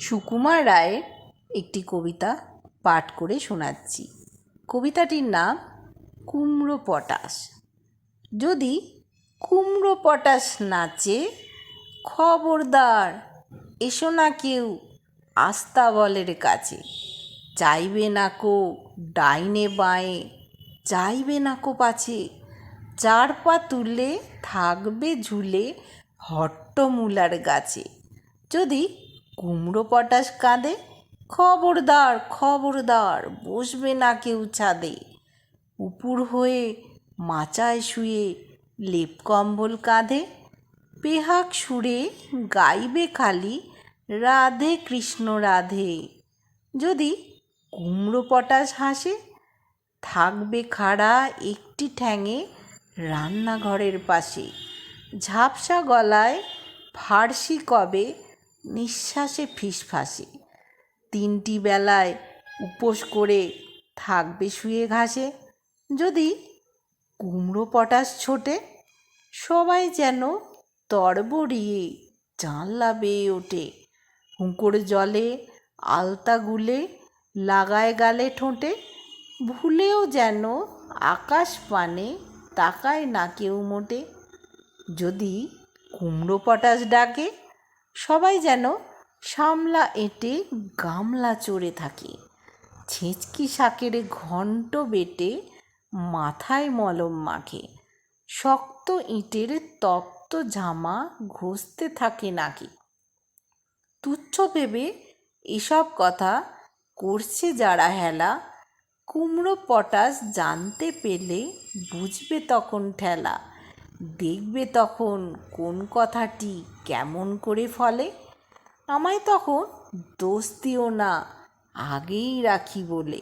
সুকুমার রায়ের একটি কবিতা পাঠ করে শোনাচ্ছি। কবিতাটির নাম কুমড়ো পটাশ। যদি কুমড়ো পটাশ নাচে, খবরদার, এসো না কেউ আস্তাবলের কাছে। চাইবে না কো ডাইনে বাঁয়ে চাইবে না কো পাছে। চার পা তুলে থাকবে ঝুলে হট্টমূলার গাছে। যদি কুমড়ো পটাশ কাঁদে? খবরদার খবরদার, বসবে না কেউ ছাদে। উপুর হয়ে মাচায় শুয়ে লেপ কম্বল কাঁধে। পেহাক সুরে গাইবে খালি, রাধে কৃষ্ণ রাধে। যদি কুমড়ো পটাশ হাসে, থাকবে খাড়া একটি ঠ্যাঙে রান্নাঘরের পাশে। ঝাপসা গলায় ফার্সি কবে নিঃশ্বাসে ফিসফাসে। তিনটি বেলায় উপোস করে থাকবে শুয়ে ঘাসে। যদি কুমড়ো পটাশ ছোটে, সবাই যেন তড়বড়িয়ে জানলা বেয়ে ওঠে। হুঁকোর জলে আলতা গুলে লাগায় গালে ঠোঁটে। ভুলেও যেন আকাশ পানে তাকায় না কেউ মোটে। যদি কুমড়ো পটাশ ডাকে সবাই যেন সামলা এঁটে গামলা চড়ে থাকে। ছেঁচকি শাকের ঘন্ট বেটে মাথায় মলম মাখে। শক্ত ইঁটের তপ্ত জামা ঘষতে থাকে নাকি। তুচ্ছ ভেবে এসব কথা করছে যারা হেলা, কুমড়ো পটাশ জানতে পেলে বুঝবে তখন ঠেলা। দেখবে তখন কোন কথাটি কেমন করে ফলে। আমায় তখন দোষ দিও না, আগেই রাখি বলে।